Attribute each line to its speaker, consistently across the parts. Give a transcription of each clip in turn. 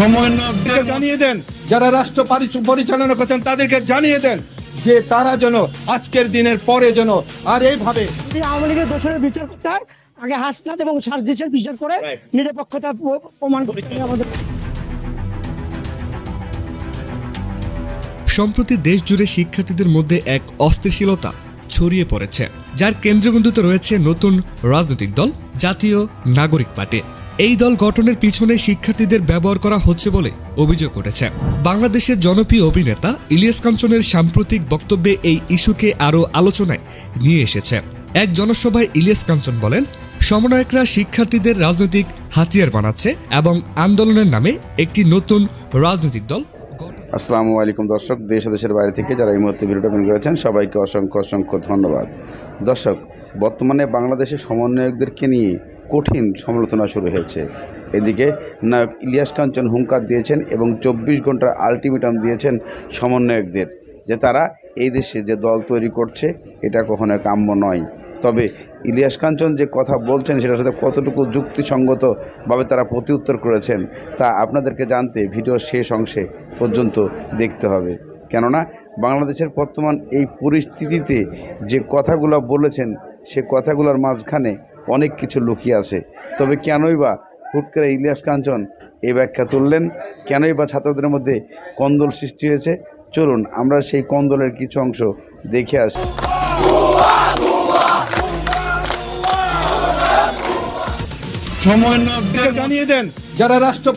Speaker 1: সমন্বয়কদেরকে জানিয়ে দেন যারা রাষ্ট্র পরিচালনা করছেন তাদেরকে জানিয়ে দেন যে তারা যেন আজকের দিনের পরে যেন আর এইভাবে
Speaker 2: আওয়ামী লীগের দোষরের বিচার করতে আগে হাসনাত এবং সার্জিসের বিচার করে নিরপেক্ষতা প্রমাণ করতে আমাদের।
Speaker 3: সম্প্রতি দেশ জুড়ে শিক্ষার্থীদের মধ্যে এক অস্থিরশীলতা ছড়িয়ে পড়েছে যার কেন্দ্রবিন্দুতে রয়েছে নতুন রাজনৈতিক দল জাতীয় নাগরিক পার্টি। এই দল গঠনের পিছনে শিক্ষার্থীদের ব্যবহার করা হচ্ছে বলে অভিযোগ উঠেছে। বাংলাদেশের জনপ্রিয় অভিনেতা ইলিয়াস কাঞ্চনের সাম্প্রতিক বক্তব্যে এই ইস্যুকে আরও আলোচনায় নিয়ে এসেছে। এক জনসভায় ইলিয়াস কাঞ্চন বলেন, সমন্বয়করা শিক্ষার্থীদের রাজনৈতিক হাতিয়ার বানাচ্ছে এবং আন্দোলনের নামে একটি নতুন রাজনৈতিক দল
Speaker 4: আসসালামু আলাইকুম দর্শক, দেশ দেশের বাইরে থেকে যারা এই মুহূর্তে ভিডিওটা ওপেন করেছেন সবাইকে অসংখ্য অসংখ্য ধন্যবাদ। দর্শক, বর্তমানে বাংলাদেশের সমন্বয়কদেরকে নিয়ে কঠিন সমালোচনা শুরু হয়েছে। এদিকে নায়ক ইলিয়াস কাঞ্চন হুঙ্কার দিয়েছেন এবং চব্বিশ ঘণ্টার আলটিমেটাম দিয়েছেন সমন্বয়কদের, যে তারা এই দেশে যে দল তৈরি করছে, এটা কখনো কাম্য নয়। তবে ইলিয়াস কাঞ্চন যে কথা বলছেন, সেটার সাথে কতটুকু যুক্তিসঙ্গতভাবে তারা প্রতিউত্তর করেছেন, তা আপনাদেরকে জানতে ভিডিওর শেষ অংশে পর্যন্ত দেখতে হবে। কেননা, বাংলাদেশের বর্তমান এই পরিস্থিতিতে যে কথাগুলো বলেছেন, সে কথাগুলোর মাঝখানে অনেক কিছু লুকিয়ে আছে। তবে কেনই বা হুট করে ইলিয়াস কাঞ্চন এই ব্যাখ্যা তুললেন? কেনই বা ছাত্রদের মধ্যে কন্দল সৃষ্টি হয়েছে? চলুন আমরা সেই কন্দলের কিছু অংশ দেখে আসি
Speaker 1: সমন্বয়কদেরকে জানিয়ে দেন। যারা রাষ্ট্র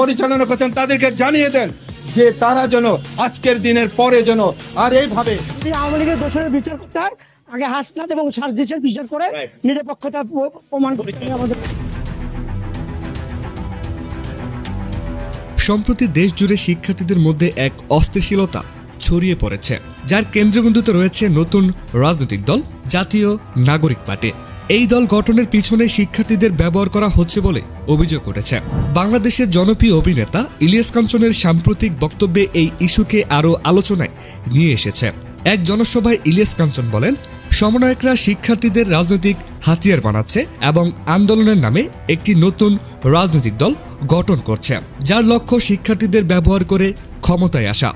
Speaker 1: পরিচালনা করছেন তাদেরকে জানিয়ে দেন যে তারা যেন আজকের দিনের পরে যেন আর এইভাবে
Speaker 2: যদি আওয়ামী লীগের দোষরের বিচার করতে হয় আগে হাসনাত এবং সার্জিসের বিচার করে নিরপেক্ষতা প্রমাণ করতে আমাদের
Speaker 3: সম্প্রতি দেশ জুড়ে শিক্ষার্থীদের মধ্যে এক অস্থিরশীলতা ছড়িয়ে পড়েছে যার কেন্দ্রবিন্দুতে রয়েছে নতুন রাজনৈতিক দল জাতীয় নাগরিক পার্টি। এই দল গঠনের পিছনে শিক্ষার্থীদের ব্যবহার করা হচ্ছে বলে অভিযোগ উঠেছে। বাংলাদেশের জনপ্রিয় অভিনেতা ইলিয়াস কাঞ্চনের সাম্প্রতিক বক্তব্যে এই ইস্যুকে আরও আলোচনায় নিয়ে এসেছে। এক জনসভায় ইলিয়াস কাঞ্চন বলেন সমন্বয়করা শিক্ষার্থীদের রাজনৈতিক হাতিয়ার বানাচ্ছে এবং আন্দোলনের নামে একটি নতুন রাজনৈতিক দল গঠন করছে, যার লক্ষ্য শিক্ষার্থীদের ব্যবহার করে ক্ষমতায় আসা।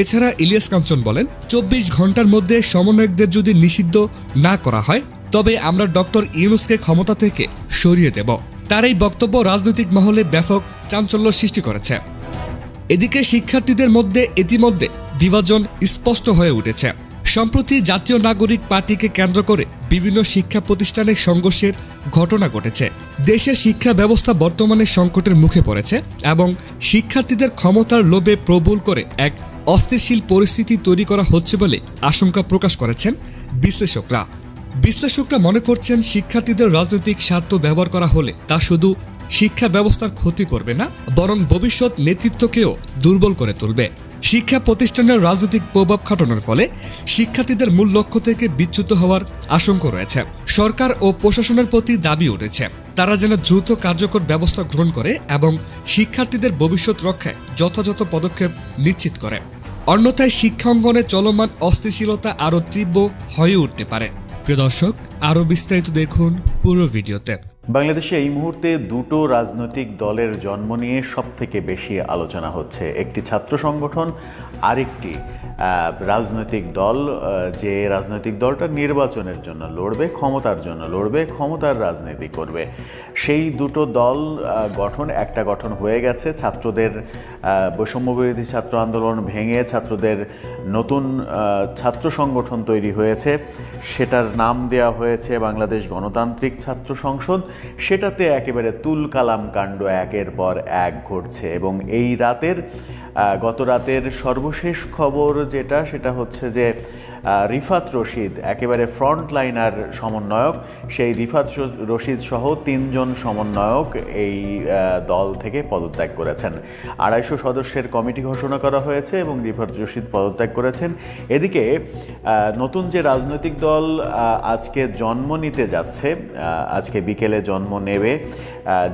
Speaker 3: এছাড়া ইলিয়াস কাঞ্চন বলেন, চব্বিশ ঘণ্টার মধ্যে সমন্বয়কদের যদি নিষিদ্ধ না করা হয়, তবে আমরা ডক্টর ইউনুসকে ক্ষমতা থেকে সরিয়ে দেব। তার এই বক্তব্য রাজনৈতিক মহলে ব্যাপক চাঞ্চল্য সৃষ্টি করেছে। এদিকে শিক্ষার্থীদের মধ্যে ইতিমধ্যে বিভাজন স্পষ্ট হয়ে উঠেছে। সম্প্রতি জাতীয় নাগরিক পার্টিকে কেন্দ্র করে বিভিন্ন শিক্ষা প্রতিষ্ঠানের সংঘর্ষের ঘটনা ঘটেছে। দেশের শিক্ষা ব্যবস্থা বর্তমানে সংকটের মুখে পড়েছে এবং শিক্ষার্থীদের ক্ষমতার লোভে প্রবল করে এক অস্থিরশীল পরিস্থিতি তৈরি করা হচ্ছে বলে আশঙ্কা প্রকাশ করেছেন বিশ্লেষকরা। বিশ্লেষকরা মনে করছেন শিক্ষার্থীদের রাজনৈতিক স্বার্থ ব্যবহার করা হলে তা শুধু শিক্ষা ব্যবস্থার ক্ষতি করবে না, বরং ভবিষ্যৎ নেতৃত্বকেও দুর্বল করে তুলবে। শিক্ষা প্রতিষ্ঠানের রাজনৈতিক প্রভাব খাটানোর ফলে শিক্ষার্থীদের মূল লক্ষ্য থেকে বিচ্যুত হওয়ার আশঙ্কা রয়েছে। সরকার ও প্রশাসনের প্রতি দাবি উঠেছে। তারা যেন দ্রুত কার্যকর ব্যবস্থা গ্রহণ করে এবং শিক্ষার্থীদের ভবিষ্যৎ রক্ষায় যথাযথ পদক্ষেপ নিশ্চিত করে। অন্যথায় শিক্ষাঙ্গনে চলমান অস্থিতিশীলতা আরও তীব্র হয়ে উঠতে পারে। প্রিয় দর্শক, আরও বিস্তারিত দেখুন পুরো ভিডিওতে।
Speaker 5: বাংলাদেশে এই মুহূর্তে দুটো রাজনৈতিক দলের জন্ম নিয়ে সবথেকে বেশি আলোচনা হচ্ছে। একটি ছাত্র সংগঠন, আরেকটি রাজনৈতিক দল যে রাজনৈতিক দলটা নির্বাচনের জন্য লড়বে, ক্ষমতার জন্য লড়বে, ক্ষমতার রাজনীতি করবে। সেই দুটো দল গঠন, একটা গঠন হয়ে গেছে। ছাত্রদের বৈষম্যবিরোধী ছাত্র আন্দোলন ভেঙে ছাত্রদের নতুন ছাত্র সংগঠন তৈরি হয়েছে। সেটার নাম দেওয়া হয়েছে বাংলাদেশ গণতান্ত্রিক ছাত্র সংসদ। সেটাতে একেবারে তুল কালাম কাণ্ড একের পর এক ঘটছে এবং এই রাতের গত রাতের সর্বশেষ খবর যেটা, সেটা হচ্ছে যে রিফাত রশিদ একেবারে ফ্রন্ট লাইনার সমন্বয়ক, সেই রিফাত রশিদ সহ তিনজন সমন্বয়ক এই দল থেকে পদত্যাগ করেছেন। আড়াইশো সদস্যের কমিটি ঘোষণা করা হয়েছে এবং রিফাত রশিদ পদত্যাগ করেছেন। এদিকে নতুন যে রাজনৈতিক দল আজকে জন্ম নিতে যাচ্ছে আজকে বিকেলে জন্ম নেবে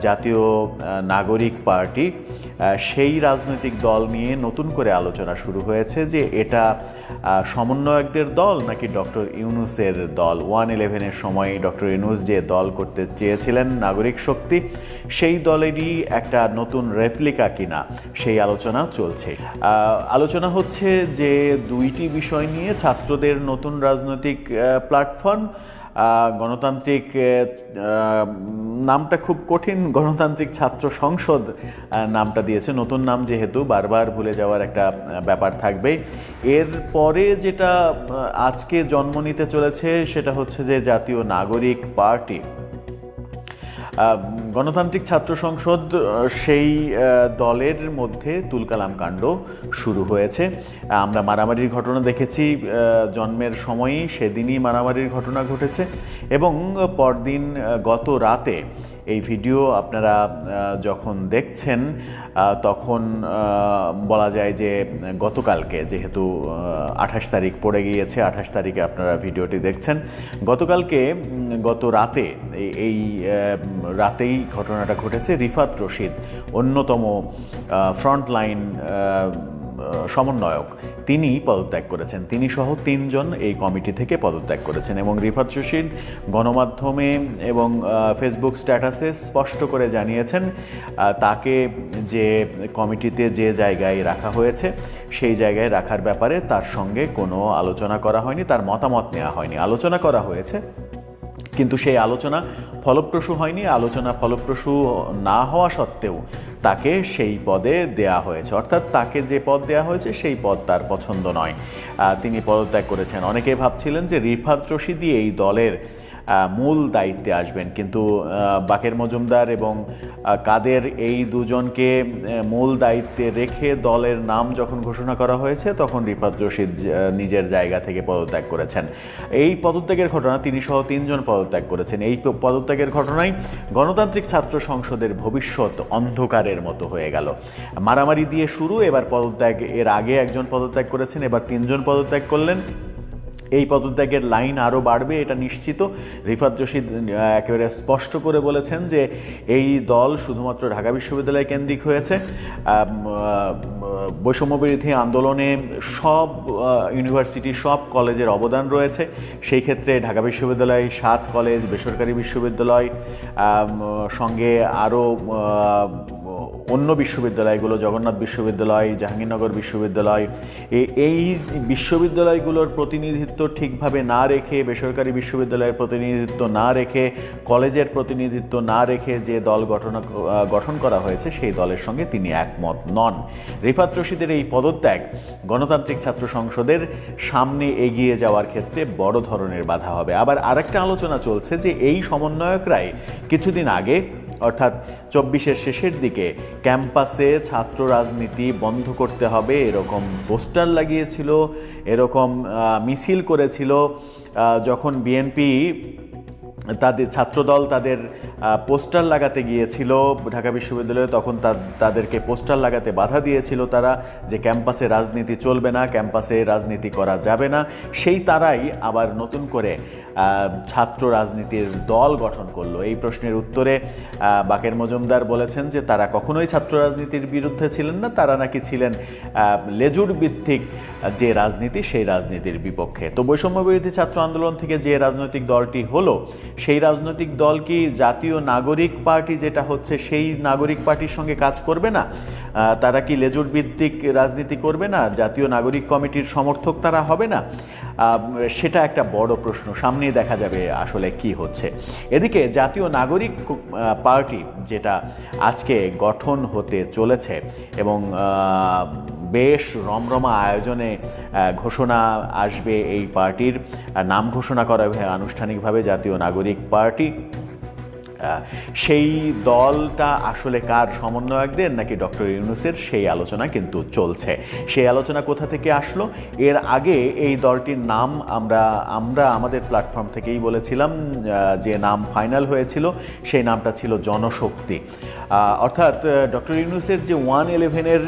Speaker 5: জাতীয় নাগরিক পার্টি সেই রাজনৈতিক দল নিয়ে নতুন করে আলোচনা শুরু হয়েছে যে এটা সমন্বয়কদের দল নাকি ডক্টর ইউনুসের দল? ওয়ান ইলেভেনের সময় ডক্টর ইউনুস যে দল করতে চেয়েছিলেন নাগরিক শক্তি, সেই দলেরই একটা নতুন রেফলিকা কিনা, সেই আলোচনা চলছে। আলোচনা হচ্ছে যে দুইটি বিষয় নিয়ে ছাত্রদের নতুন রাজনৈতিক প্ল্যাটফর্ম গণতান্ত্রিক নামটা খুব কঠিন গণতান্ত্রিক ছাত্র সংসদ নামটা দিয়েছে। নতুন নাম যেহেতু বারবার ভুলে যাওয়ার একটা ব্যাপার থাকবে এর পরে যেটা আজকে জন্ম নিতে চলেছে সেটা হচ্ছে যে জাতীয় নাগরিক পার্টি। গণতান্ত্রিক ছাত্র সংসদ সেই দলের মধ্যে তুলকালাম কাণ্ড শুরু হয়েছে। আমরা মারামারির ঘটনা দেখেছি। জন্মের সময়ই সেদিনই মারামারির ঘটনা ঘটেছে এবং পরদিন গত রাতে এই ভিডিও আপনারা যখন দেখছেন তখন বলা যায় যে গতকালকে, যেহেতু আঠাশ তারিখ পড়ে গিয়েছে, আঠাশ তারিখে আপনারা ভিডিওটি দেখছেন। গতকালকে গত রাতে, এই- রাতেই ঘটনাটা ঘটেছে। রিফাত রশিদ, অন্যতম ফ্রন্টলাইন সমন্বয়ক। তিনি পদত্যাগ করেছেন। তিনি সহ তিনজন এই কমিটি থেকে পদত্যাগ করেছেন এবং রিফাত রশিদ গণমাধ্যমে এবং ফেসবুক স্ট্যাটাসে স্পষ্ট করে জানিয়েছেন তাকে যে কমিটিতে যে জায়গায় রাখা হয়েছে, সেই জায়গায় রাখার ব্যাপারে তার সঙ্গে কোনো আলোচনা করা হয়নি, তার মতামত নেওয়া হয়নি। আলোচনা করা হয়েছে কিন্তু সেই আলোচনা ফলপ্রসূ হয়নি। আলোচনা ফলপ্রসূ না হওয়া সত্ত্বেও তাকে সেই পদে দেয়া হয়েছে। অর্থাৎ তাকে যে পদ দেয়া হয়েছে, সেই পদ তার পছন্দ নয়। তিনি পদত্যাগ করেছেন। অনেকে ভাবছিলেন যে রিফাত রশিদি এই দলের মূল দায়িত্বে আসবেন। কিন্তু বাকের মজুমদার এবং কাদের এই দুজনকে মূল দায়িত্বে রেখে দলের নাম যখন ঘোষণা করা হয়েছে, তখন রিফাত রশিদ নিজের জায়গা থেকে পদত্যাগ করেছেন। এই পদত্যাগের ঘটনা তিনি সহ তিনজন পদত্যাগ করেছেন। এই পদত্যাগের ঘটনায় গণতান্ত্রিক ছাত্র সংসদের ভবিষ্যৎ অন্ধকারের মতো হয়ে গেল। মারামারি দিয়ে শুরু, এবার পদত্যাগ, এর আগে একজন পদত্যাগ করেছেন, এবার তিনজন পদত্যাগ করলেন। এই পদত্যাগের লাইন আরও বাড়বে এটা নিশ্চিত। রিফাত আহ, একেবারে স্পষ্ট করে বলেছেন যে এই দল শুধুমাত্র ঢাকা বিশ্ববিদ্যালয় কেন্দ্রিক হয়েছে। বৈষম্যবিরোধী আন্দোলনে সব ইউনিভার্সিটি সব কলেজের অবদান রয়েছে। সেই ক্ষেত্রে ঢাকা বিশ্ববিদ্যালয় সাত কলেজ বেসরকারি বিশ্ববিদ্যালয় সঙ্গে আরও অন্য বিশ্ববিদ্যালয়গুলো, জগন্নাথ বিশ্ববিদ্যালয়, জাহাঙ্গীরনগর বিশ্ববিদ্যালয় এই বিশ্ববিদ্যালয়গুলোর প্রতিনিধিত্ব ঠিকভাবে না রেখে, বেসরকারি বিশ্ববিদ্যালয়ের প্রতিনিধিত্ব না রেখে, কলেজের প্রতিনিধিত্ব না রেখে যে দল গঠন গঠন করা হয়েছে, সেই দলের সঙ্গে তিনি একমত নন। রিফাত রশিদের এই পদত্যাগ গণতান্ত্রিক ছাত্র সংসদের সামনে এগিয়ে যাওয়ার ক্ষেত্রে বড় ধরনের বাধা হবে। আবার আরেকটা আলোচনা চলছে যে এই সমন্বয়করাই কিছুদিন আগে অর্থাৎ চব্বিশের শেষের দিকে ক্যাম্পাসে ছাত্র রাজনীতি বন্ধ করতে হবে, এরকম পোস্টার লাগিয়েছিল, এরকম মিছিল করেছিল যখন বিএনপি তাদের, ছাত্রদল তাদের পোস্টার লাগাতে গিয়েছিল ঢাকা বিশ্ববিদ্যালয়ে, তখন তাদেরকে পোস্টার লাগাতে বাধা দিয়েছিল তারা যে ক্যাম্পাসে রাজনীতি চলবে না, ক্যাম্পাসে রাজনীতি করা যাবে না। সেই তারাই আবার নতুন করে ছাত্র রাজনীতির দল গঠন করল। এই প্রশ্নের উত্তরে বাকের মজুমদার বলেছেন যে তারা কখনোই ছাত্র রাজনীতির বিরুদ্ধে ছিলেন না, তারা নাকি ছিলেন লেজুর ভিত্তিক যে রাজনীতি, সেই রাজনীতির বিপক্ষে। তো বৈষম্য বিরোধী ছাত্র আন্দোলন থেকে যে রাজনৈতিক দলটি হলো, সেই রাজনৈতিক দল কি জাতীয় নাগরিক পার্টি যেটা হচ্ছে, সেই নাগরিক পার্টির সঙ্গে কাজ করবে না? তারা কি লেজুর ভিত্তিক রাজনীতি করবে না? জাতীয় নাগরিক কমিটির সমর্থক তারা হবে না? সেটা একটা বড় প্রশ্ন। সামনেই দেখা যাবে আসলে কি হচ্ছে। এদিকে জাতীয় নাগরিক পার্টি যেটা আজকে গঠন হতে চলেছে এবং বেশ রমরমা আয়োজনে ঘোষণা আসবে এই পার্টির। নাম ঘোষণা করা হবে আনুষ্ঠানিকভাবে জাতীয় নাগরিক পার্টি সেই দলটা আসলে কার সমন্বয়কদের নাকি ডক্টর ইউনুসের? সেই আলোচনা কিন্তু চলছে। সেই আলোচনা কোথা থেকে আসলো? এর আগে এই দলটির নাম আমরা আমরা আমাদের প্ল্যাটফর্ম থেকেই বলেছিলাম যে নাম ফাইনাল হয়েছিল, সেই নামটা ছিল জনশক্তি। অর্থাৎ ডক্টর ইউনুসের যে ওয়ান ইলেভেনের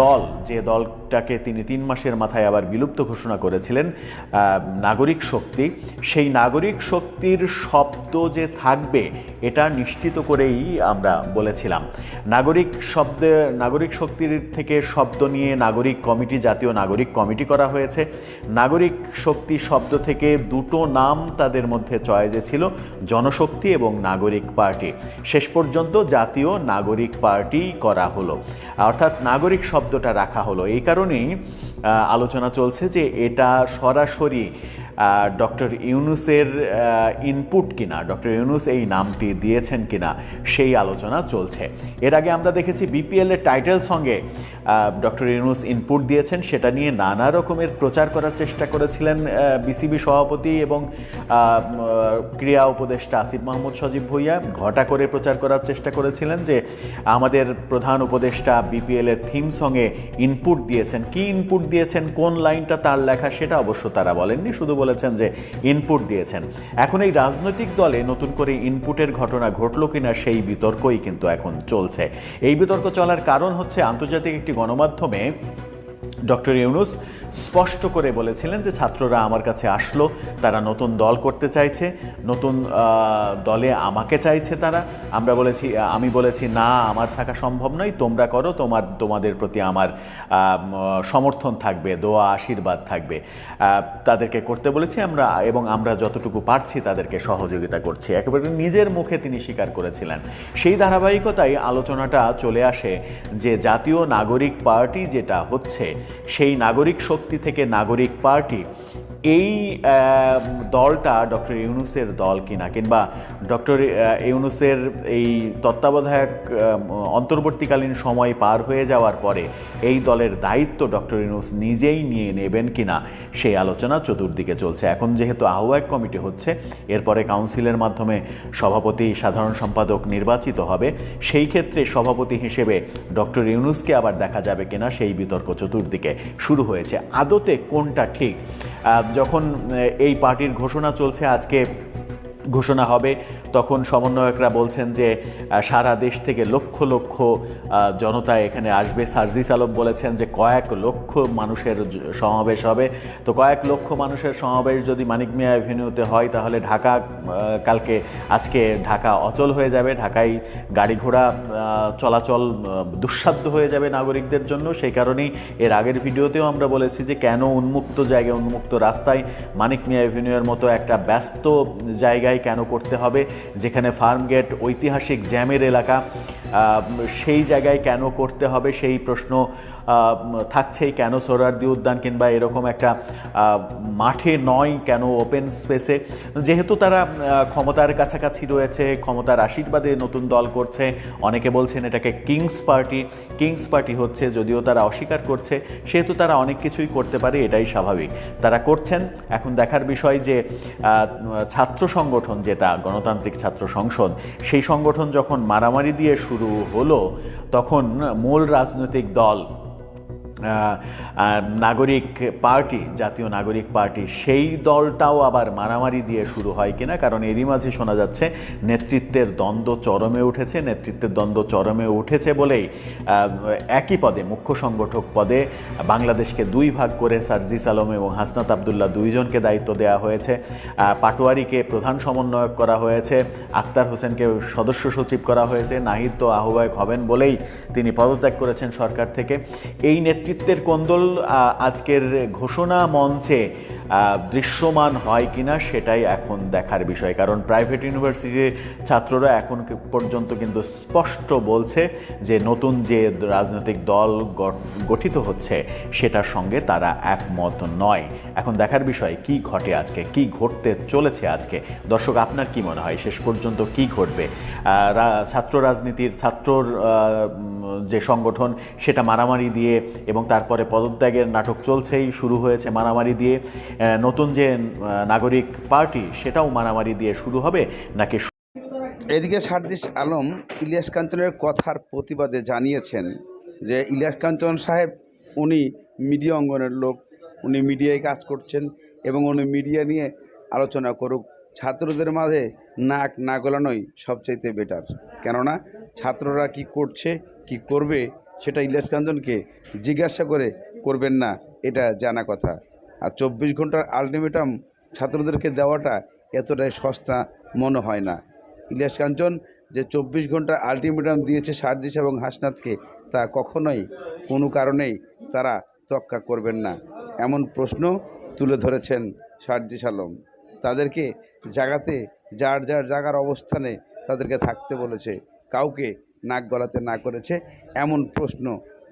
Speaker 5: দল, যে দলটাকে তিনি তিন মাসের মাথায় আবার বিলুপ্ত ঘোষণা করেছিলেন নাগরিক শক্তি, সেই নাগরিক শক্তির শব্দ যে থাকবে, এটা নিশ্চিত করেই আমরা বলেছিলাম। নাগরিক শব্দে, নাগরিক শক্তির থেকে শব্দ নিয়ে নাগরিক কমিটি, জাতীয় নাগরিক কমিটি করা হয়েছে। নাগরিক শক্তি শব্দ থেকে দুটো নাম তাদের মধ্যে চয়েজে ছিল, জনশক্তি এবং নাগরিক পার্টি। শেষ পর্যন্ত জাতীয় নাগরিক পার্টি করা হলো। অর্থাৎ নাগরিক শব্দটা রাখা হলো। এই কারণেই আলোচনা চলছে যে এটা সরাসরি ডক্টর ইউনুসের ইনপুট কিনা, ডক্টর ইউনুস এই নামটি দিয়েছেন কিনা, সেই আলোচনা চলছে। এর আগে আমরা দেখেছি বিপিএল এর টাইটেল সঙ্গে ডক্টর ইউনুস ইনপুট দিয়েছেন, সেটা নিয়ে নানা রকমের প্রচার করার চেষ্টা করেছিলেন বিসিবি সভাপতি এবং ক্রীড়া উপদেষ্টা আসিফ মাহমুদ সজীব ভুইয়া। ঘটা করে প্রচার করার চেষ্টা করেছিলেন যে, আমাদের প্রধান উপদেষ্টা বিপিএল এর থিম সঙ্গে ইনপুট দিয়েছেন। কি ইনপুট দিয়েছেন, কোন লাইনটা তার লেখা, সেটা অবশ্য তারা বলেননি, শুধু বলেছেন যে ইনপুট দিয়েছেন। এখন এই রাজনৈতিক দলে নতুন করে ইনপুটের ঘটনা ঘটল কিনা সেই বিতর্কই কিন্তু এখন চলছে। এই বিতর্ক চলার কারণ হচ্ছে আন্তর্জাতিক একটি গণমাধ্যমে ডক্টর ইউনুস স্পষ্ট করে বলেছিলেন যে ছাত্ররা আমার কাছে আসলো, তারা নতুন দল করতে চাইছে, নতুন দলে আমাকে চাইছে তারা। আমরা বলেছি, আমি বলেছি, না, আমার থাকা সম্ভব নয়, তোমরা করো, তোমার, তোমাদের প্রতি আমার সমর্থন থাকবে, দোয়া, আশীর্বাদ থাকবে। তাদেরকে করতে বলেছি আমরা, এবং আমরা যতটুকু পারছি তাদেরকে সহযোগিতা করছি। একেবারে নিজের মুখে তিনি স্বীকার করেছিলেন। সেই ধারাবাহিকতায় আলোচনাটা চলে আসে যে জাতীয় নাগরিক পার্টি যেটা হচ্ছে সেই নাগরিক শক্তি থেকে নাগরিক পার্টি এই দলটা ডক্টর ইউনুসের দল কিনা, কিংবা ডক্টর ইউনুসের এই তত্ত্বাবধায়ক অন্তর্বর্তীকালীন সময় পার হয়ে যাওয়ার পরে এই দলের দায়িত্ব ডক্টর ইউনুস নিজেই নিয়ে নেবেন কিনা, সেই আলোচনা চতুর্দিকে চলছে। এখন যেহেতু আহ্বায়ক কমিটি হচ্ছে, এরপরে কাউন্সিলের মাধ্যমে সভাপতি, সাধারণ সম্পাদক নির্বাচিত হবে, সেই ক্ষেত্রে সভাপতি হিসেবে ডক্টর ইউনুসকে আবার দেখা যাবে কিনা, সেই বিতর্ক চতুর্দিকে শুরু হয়েছে। আদতে কোনটা ঠিক? যখন এই পার্টির ঘোষণা চলছে আজকে ঘোষণা হবে তখন সমন্বয়করা বলছেন যে সারা দেশ থেকে লক্ষ লক্ষ জনতা এখানে আসবে। সার্জিস আলম বলেছেন যে, কয়েক লক্ষ মানুষের সমাবেশ হবে। তো কয়েক লক্ষ মানুষের সমাবেশ যদি মানিক মিয়া অ্যাভিনিউতে হয়, তাহলে ঢাকা কালকে, আজকে ঢাকা অচল হয়ে যাবে। ঢাকায় গাড়ি ঘোড়া চলাচল দুঃসাধ্য হয়ে যাবে নাগরিকদের জন্য। সেই কারণেই এর আগের ভিডিওতেও আমরা বলেছি যে, কেন উন্মুক্ত জায়গায়, উন্মুক্ত রাস্তায় মানিক মিয়া অ্যাভিনিউয়ের মতো একটা ব্যস্ত জায়গায় কেন করতে হবে? যেখানে ফার্মগেট ঐতিহাসিক জ্যামের এলাকা সেই জায়গায় কেন করতে হবে সেই প্রশ্ন থাকছেই কেন সোহরার্দি উদ্যান কিংবা এরকম একটা মাঠে নয় কেন ওপেন স্পেসে যেহেতু তারা ক্ষমতার কাছাকাছি রয়েছে, ক্ষমতার আশীর্বাদে নতুন দল করছে, অনেকে বলছেন এটাকে কিংস পার্টি। কিংস পার্টি হচ্ছে যদিও তারা অস্বীকার করছে, সেহেতু তারা অনেক কিছুই করতে পারে, এটাই স্বাভাবিক। তারা করছেন, এখন দেখার বিষয় যে ছাত্র সংগঠন যেটা, গণতান্ত্রিক ছাত্র সংসদ, সেই সংগঠন যখন মারামারি দিয়ে শুরু হলো, তখন মূল রাজনৈতিক দল নাগরিক পার্টি, জাতীয় নাগরিক পার্টি, সেই দলটাও আবার মারামারি দিয়ে শুরু হয় কিনা? কারণ এরই মাঝে শোনা যাচ্ছে, নেতৃত্বের দ্বন্দ্ব চরমে উঠেছে, নেতৃত্বের দ্বন্দ্ব চরমে উঠেছে বলেই একই পদে, মুখ্য সংগঠক পদে বাংলাদেশকে দুই ভাগ করে সার্জিস আলম এবং হাসনাত আবদুল্লাহ দুইজনকে দায়িত্ব দেওয়া হয়েছে। পাটোয়ারিকে প্রধান সমন্বয়ক করা হয়েছে, আক্তার হোসেনকে সদস্য সচিব করা হয়েছে, নাহিদ তো আহ্বায়ক হবেন বলেই তিনি পদত্যাগ করেছেন সরকার থেকে। এই নেতৃত্বের কোন্দল আজকের ঘোষণা মঞ্চে দৃশ্যমান হয় কিনা সেটাই এখন দেখার বিষয়। কারণ প্রাইভেট ইউনিভার্সিটির ছাত্ররা এখন পর্যন্ত কিন্তু স্পষ্ট বলছে যে নতুন যে রাজনৈতিক দল গঠিত হচ্ছে সেটার সঙ্গে তারা একমত নয়। এখন দেখার বিষয়, কি ঘটে আজকে, কি ঘটতে চলেছে আজকে? দর্শক, আপনার কি মনে হয়? শেষ পর্যন্ত কি ঘটবে? ছাত্র রাজনীতির, ছাত্রর যে সংগঠন, সেটা মারামারি দিয়ে এবং তারপরে পদত্যাগের নাটক চলছেই, শুরু হয়েছে মারামারি দিয়ে। নতুন যে নাগরিক পার্টি, সেটাও মারামারি দিয়ে শুরু হবে, নাকি
Speaker 4: এদিকে সার্জিস আলম ইলিয়াস কাঞ্চনের কথার প্রতিবাদে জানিয়েছেন যে, ইলিয়াস কাঞ্চন সাহেব, উনি মিডিয়া অঙ্গনের লোক, উনি মিডিয়ায় কাজ করছেন এবং উনি মিডিয়া নিয়ে আলোচনা করুক। ছাত্রদের মাঝে নাক না গলানোই সবচাইতে বেটার কেননা, ছাত্ররা কি করছে, কি করবে সেটা ইলিয়াস কাঞ্চনকে জিজ্ঞাসা করে করবেন না, এটা জানা কথা। আর চব্বিশ ঘণ্টার আলটিমেটাম ছাত্রদেরকে দেওয়াটা এতটাই সস্তা মনে হয় না। ইলিয়াস কাঞ্চন যে চব্বিশ ঘণ্টা আলটিমেটাম দিয়েছে সারদিস এবং হাসনাথকে তা কখনোই কোনো কারণেই তারা তক্কা করবেন না। এমন প্রশ্ন তুলে ধরেছেন সারদিস আলম। তাদেরকে জাগাতে, যার যার জাগার অবস্থানে তাদেরকে থাকতে বলেছে। কাউকে নাক গলাতে না করেছে, এমন প্রশ্ন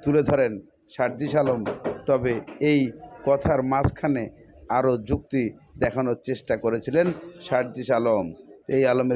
Speaker 4: তুলে ধরেন সার্জি সালম তবে এই কথার মাঝখানে আরও যুক্তি দেখানোর চেষ্টা করেছিলেন সার্জি সালম এই আলমের